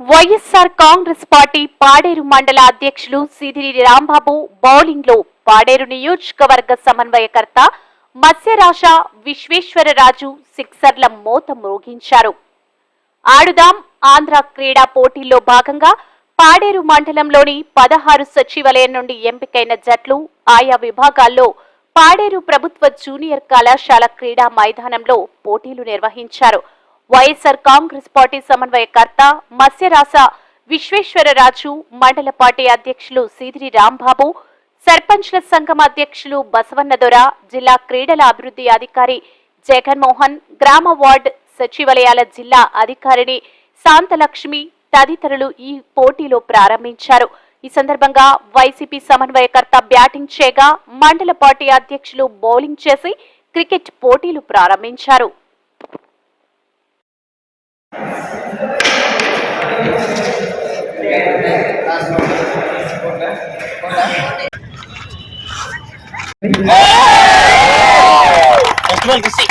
YSR Congress party Paderu మండల అధ్యక్షులు సిదిరి రాంబాబు బౌలింగ్లో పాడేరు నియోజకవర్గ సమన్వయకర్త మత్స్యరాశ విశ్వేశ్వరరాజు సిక్సర్ల మోత మోగించారు. ఆడుదాం ఆంధ్ర క్రీడా పోటీల్లో భాగంగా పాడేరు మండలంలోని పదహారు సచివాలయం నుండి ఎంపికైన జట్లు ఆయా విభాగాల్లో పాడేరు ప్రభుత్వ జూనియర్ కళాశాల క్రీడా మైదానంలో పోటీలు నిర్వహించారు. వైఎస్ఆర్ కాంగ్రెస్ పార్టీ సమన్వయకర్త మత్స్యరాస విశ్వేశ్వరరాజు మండల పార్టీ అధ్యక్షులు సీదిరి రాంబాబు సర్పంచ్ల సంఘం అధ్యక్షులు బసవన్నదొర జిల్లా క్రీడల అభివృద్ధి అధికారి జగన్మోహన్ గ్రామ వార్డ్ సచివాలయాల జిల్లా అధికారిని శాంతలక్ష్మి తదితరులు ఈ పోటీలో ప్రారంభించారు. ఈ సందర్భంగా వైసీపీ సమన్వయకర్త బ్యాటింగ్ చేయగా మండల పార్టీ అధ్యక్షులు బౌలింగ్ చేసి క్రికెట్ పోటీలు ప్రారంభించారు. Festival to six.